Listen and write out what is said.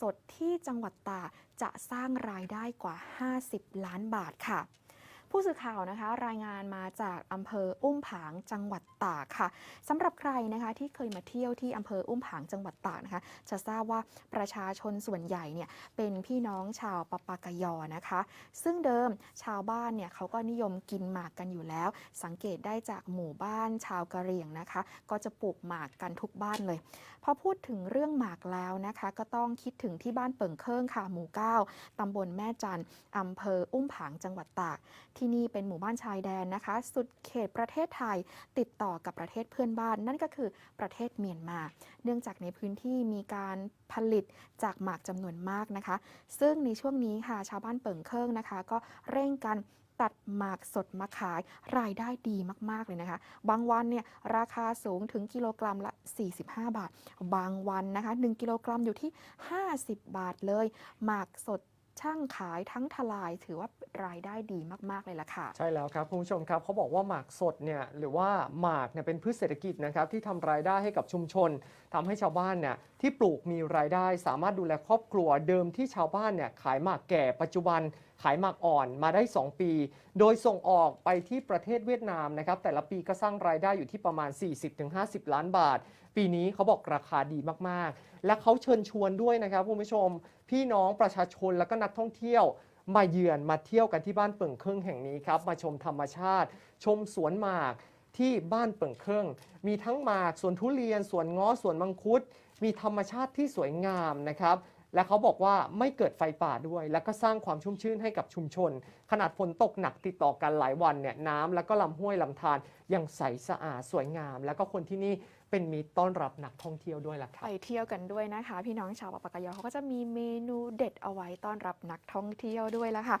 สดที่จังหวัดตากจะสร้างรายได้กว่า 50 ล้านบาทค่ะ ผู้สื่อข่าวนะคะ รายงานมาจากอำเภออุ้มผางจังหวัดตากค่ะสำหรับใครนะคะที่เคยมาเที่ยวที่อำเภออุ้มผางจังหวัดตากนะคะ จะทราบว่าประชาชนส่วนใหญ่เนี่ยเป็นพี่น้องชาวปะปากยอนะคะ ซึ่งเดิมชาวบ้านเนี่ยเขาก็นิยมกินหมากกันอยู่แล้ว สังเกตได้จากหมู่บ้านชาวกะเหรี่ยงนะคะ ก็จะปลูกหมากกันทุกบ้านเลยพอพูดถึงเรื่องหมากแล้วนะคะ ก็ต้องคิดถึงที่บ้านเปิ่งเคิงค่ะหมู่ 9ตำบลแม่จันอำเภออุ้มผางจังหวัดตากที่นี่เป็นหมู่บ้านชายแดนนะคะ สุดเขตประเทศไทยติดต่อกับประเทศเพื่อนบ้าน นั่นก็คือประเทศเมียนมา เนื่องจากในพื้นที่มีการผลิตจากหมากจำนวนมากนะคะ ซึ่งในช่วงนี้ค่ะชาวบ้านเปิงเคิงนะคะ ก็เร่งกันตัดหมากสดมาขายรายได้ดีมาก ๆ เลยนะคะ บางวันเนี่ยราคาสูงถึงกิโลกรัมละ 45 บาท บางวันนะคะ 1 กิโลกรัมอยู่ที่ 50 บาทเลย หมากสด ช่างขายทั้งทลายถือว่ารายได้ดีมากๆเลยล่ะค่ะ ใช่แล้วครับคุณผู้ชมครับเขาบอกว่าหมากสดเนี่ยหรือว่าหมากเนี่ยเป็นพืชเศรษฐกิจนะครับที่ทำรายได้ให้กับชุมชนทำให้ชาวบ้านเนี่ยที่ปลูกมีรายได้สามารถดูแลครอบครัวเดิมที่ชาวบ้านเนี่ยขายหมากแก่ปัจจุบันขายหมากอ่อนมาได้ 2 ปี โดยส่งออกไปที่ประเทศเวียดนามนะครับ แต่ละปีก็สร้างรายได้อยู่ที่ประมาณ 40-50 ล้านบาท ปีนี้เขาบอกราคาดีมาก ๆ และเขาเชิญชวนด้วยนะครับคุณผู้ชม พี่น้องประชาชนและก็นักท่องเที่ยว มาเยือนมาเที่ยวกันที่บ้านเปิ่งเครื่องแห่งนี้ครับ มาชมธรรมชาติ ชมสวนหมากที่บ้านเปิ่งเครื่อง มีทั้งหมากสวนทุเรียนสวนง้อสวนมังคุด มีธรรมชาติที่สวยงามนะครับ และเขาบอกว่าไม่เกิดไฟป่าด้วย และก็สร้างความชุ่มชื่นให้กับชุมชน ขนาดฝนตกหนักติดต่อกันหลายวันเนี่ยน้ำแล้วก็ลำห้วยลำธารยังใสสะอาดสวยงาม แล้วก็คนที่นี่เป็นมิตรต้อนรับนักท่องเที่ยวด้วยล่ะครับ ไปเที่ยวกันด้วยนะคะ พี่น้องชาวปะปากยอเขาก็จะมีเมนูเด็ดเอาไว้ต้อนรับนักท่องเที่ยวด้วยละค่ะ